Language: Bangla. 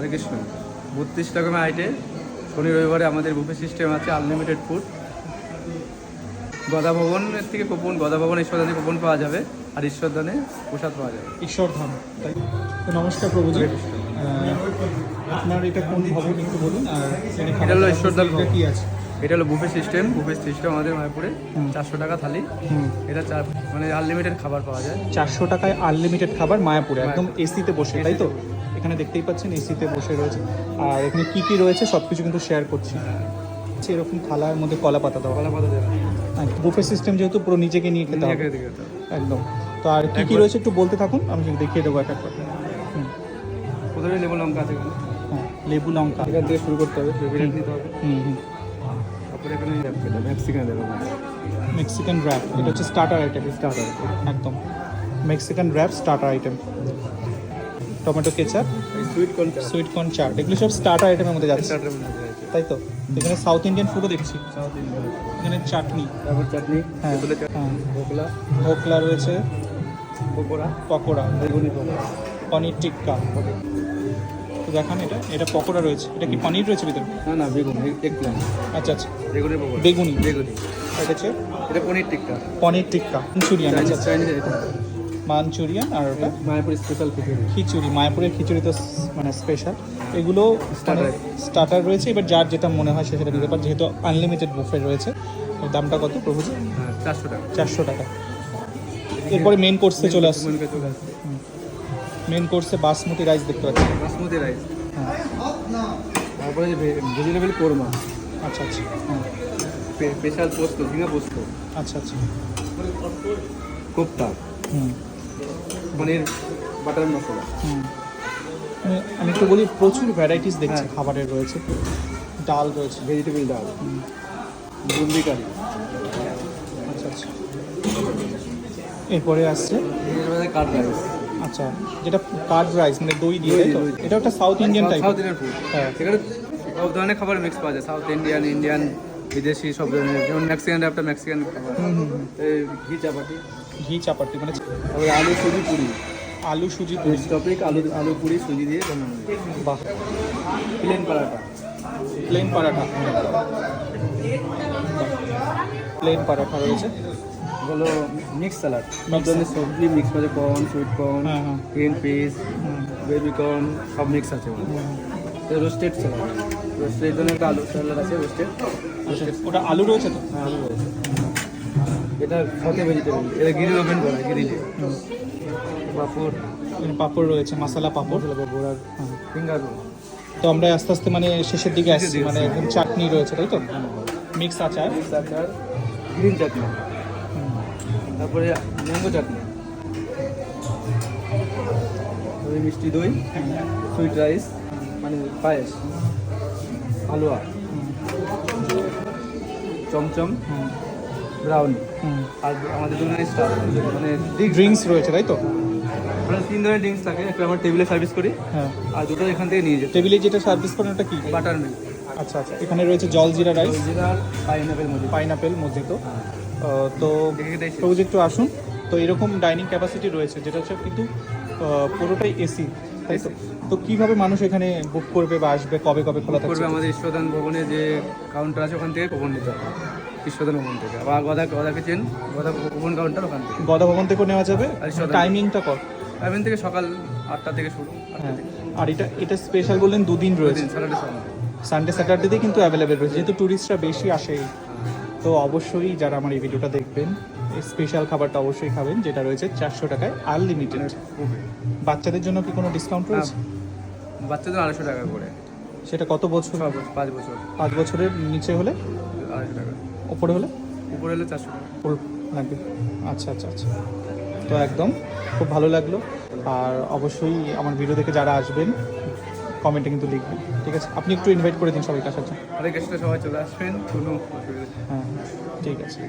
হরে কৃষ্ণ বত্রিশ রকমের আইটে শনি রবিবারে আমাদের বুফে সিস্টেম আছে আনলিমিটেড ফুড গদা ভবনের থেকে কুপন গদা ভবন ঈশ্বরদানে কুপন পাওয়া যাবে আর ঈশ্বরদানে প্রসাদ পাওয়া যাবে। ঈশ্বরধাম। তাই তো নমস্কার প্রভুজি। আপনার এটা কোন ভবন একটু বলুন আর এটা হলো ভবন। কি আছে? এটা হলো বুফে সিস্টেম। বুফে সিস্টেম আমাদের মায়াপুরে চারশো টাকা থালি। এটা চার মানে আনলিমিটেড খাবার পাওয়া যায়। চারশো টাকায় আনলিমিটেড খাবার মায়াপুরে একদম এসিতে বসে তাই তো? এখানে দেখতেই পাচ্ছেন এসিতে বসে রয়েছে। আর এখানে কি কি রয়েছে সব কিছু কিন্তু শেয়ার করছি। আচ্ছা, এরকম থালার মধ্যে কলা পাতা দেওয়া। কলা পাতা দেবে বুফে সিস্টেম যেহেতু পুরো নিজেকে নিয়ে খেতে হবে। একদম। তো আর কি কি রয়েছে একটু বলতে থাকুন আমি দেখিয়ে দেবো এক হুম, প্রথমে লেবু লঙ্কা আছে হ্যাঁ লেবু লঙ্কা। এখান থেকে শুরু করতে হবে প্রেভিডেন্ট নিতে হবে। হুম হুম। তারপরে এখানে ম্যাক্সিকান দেবে মেক্সিকান র্যাপ এটা হচ্ছে স্টার্টার আইটেম স্টার্টার একদম। Mexican wrap starter item tomato ketchup sweet corn sweet corn chaat এগুলো সব স্টার্টার আইটেমের মধ্যে যাচ্ছে। তাই তো? এখানে সাউথ ইন্ডিয়ান ফুডও দেখছি। এখানে চাটনি। তারপর চাটনি হ্যাঁ চাটনি হ্যাঁ। ঢোকলা ঢোকলা রয়েছে। পকোড়া। পকোড়া। বেগুনি পকোড়া। পনির টিক্কা। তো দেখান এটা। এটা পকোড়া রয়েছে। এটা কি পনির রয়েছে ভিতরে? না না বেগুন এক প্ল্যান আচ্ছা আচ্ছা। বেগুনের পকোড়া। বেগুনি। বেগুনি। এটা হচ্ছে এটা পনির টিক্কা। পনির টিক্কা মাঞ্চুরিয়ান আচ্ছা। চাইনিজ এটা মাঞ্চুরিয়ান আর ওটা? মায়াপুর স্পেশাল খিচুড়ি। খিচুড়ি মায়াপুরের খিচুড়ি তো মানে স্পেশাল এগুলো. স্টার্টার রয়েছে এবার যার যেটা মনে হয় সেটা দিতে পারে যেহেতু আনলিমিটেড বুফে রয়েছে। দামটা কত প্রভুজি হ্যাঁ চারশো টাকা। চারশো টাকা। এরপরে মেন কোর্সে চলে আসছে। মনে কোর্সে বাসমতি রাইস দেখতে পাচ্ছি। বাসমতি রাইস হ্যাঁ। তারপরে ভেজিটেবল কোরমা আচ্ছা আচ্ছা। হ্যাঁ। স্পেশাল পোস্ত ঝিঙা পোস্ত। আচ্ছা আচ্ছা। Kofta. Hmm. Paneer butter masala. Hmm. আমি- আমি একটু বলি প্রচুর ভ্যারাইটিস দেখছি হ্যাঁ। খাবারের রয়েছে। ডাল রয়েছে। ভেজিটেবল ডাল। বুন্দি কারি। আচ্ছা আচ্ছা। এরপরে আসছে কাট রাইস আচ্ছা যেটা কার্ড রাইস মানে দই দিয়ে। এটা একটা South Indian type South Indian food হ্যাঁ। সেখানে সব ধরনের খাবার মিক্স পাওয়া যায়। সাউথ ইন্ডিয়ান ইন্ডিয়ান বিদেশি সব ধরনের। যেমন ম্যাক্সিকান একটা ম্যাক্সিকান খাবার ঘি চাপাটি। ঘি চাপাটি মানে তারপরে আলু সুজি পুরি। আলু সুজি পুরি। টপিক আলু আলু পুরি সুজি দিয়ে বানানো বাহ। Plain paratha plain paratha plain paratha রয়েছে। হলো মিক্স স্যালাড সব ধরনের সবজি মিক্স আছে কর্ন সুইট কর্ন হ্যাঁ, হ্যাঁ। গ্রিন পিস বেবি কর্ন সব মিক্স আছে। রোস্টেড স্যালাড রোস্টেড জন্য একটা আলু স্যালাড আছে রোস্টেড আচ্ছা ওটা আলু রয়েছে তো? হ্যাঁ আলু রয়েছে। এটা সাথে ভেজিটেবল এটা গ্রিল ওভেন করা গ্রিলে। পাপড়। পাঁপড় রয়েছে মশলা পাঁপড়। পাপড় আর হ্যাঁ। ফিঙ্গার তো আমরা আস্তে আস্তে মানে শেষের দিকে আসছি মানে একদম চাটনি রয়েছে তাই তো? মিক্স আচার। মিক্স আচার গ্রিন চাটনি। তারপরে ম্যাঙ্গো চাটনি। তারপরে মিষ্টি দই সুইট রাইস মানে পায়েস হালুয়া চমচম ব্রাউনি আর আমাদের দুজনের স্টাফ মানে ড্রিঙ্কস রয়েছে তাই তো? আমরা তিন ধরনের ড্রিঙ্কস থাকে একটা আমরা টেবিলে সার্ভিস করি হ্যাঁ। আর দুটো এখান থেকে নিয়ে যেতে টেবিলে যেটা সার্ভিস করেন ওটা কি? বাটার মিল্ক আচ্ছা আচ্ছা। এখানে রয়েছে জল জিরা রাইস পাইনাপেল মধ্যে পাইনাপেল মজিতো তো। দেখে দেখে একটু আসুন। তো এরকম ডাইনিং ক্যাপাসিটি রয়েছে যেটা হচ্ছে কিন্তু পুরোটাই এসি তাই তো? তো কীভাবে মানুষ এখানে বুক করবে বা আসবে কবে কবে খোলা করবে থাকবে আমাদের ঈশ্বরদান ভবনে যে কাউন্টার আছে ওখান থেকে কুপন নিতে হবে। ঈশ্বরদান ভবন থেকে। আবার Gada Gada kitchen Gada coupon counter ওখান থেকে। গদা ভবন থেকেও নেওয়া যাবে? টাইমিংটা কর। টাইমিং থেকে সকাল আটটা থেকে শুরু হ্যাঁ। আর এটা এটা স্পেশাল বললেন দুদিন রয়েছে। স্যাটারডে সানডে সানডে স্যাটারডেতে কিন্তু অ্যাভেলেবেল রয়েছে। যেহেতু ট্যুরিস্টরা বেশি আসে তো অবশ্যই যারা আমার এই ভিডিওটা দেখবেন স্পেশাল খাবারটা অবশ্যই খাবেন যেটা রয়েছে চারশো টাকায় আনলিমিটেড বাচ্চাদের জন্য কি কোনো ডিসকাউন্ট রয়েছে? বাচ্চাদের আড়াইশো টাকা করে। সেটা কত বছর? পাঁচ বছর পাঁচ বছরের নিচে হলে? আড়াইশো টাকা। ওপরে হলে? উপরে হলে চারশো টাকা। লাগবে। আচ্ছা আচ্ছা আচ্ছা। তো একদম খুব ভালো লাগল। আর অবশ্যই আমার ভিডিও দেখে যারা আসবেন কমেন্টে কিন্তু লিখবেন ঠিক আছে? আপনি একটু ইনভাইট করে দিন সবাইকে আসার জন্য। আরে গেস্টরা সবাই চলে আসবেন কোনো। হ্যাঁ ঠিক আছে।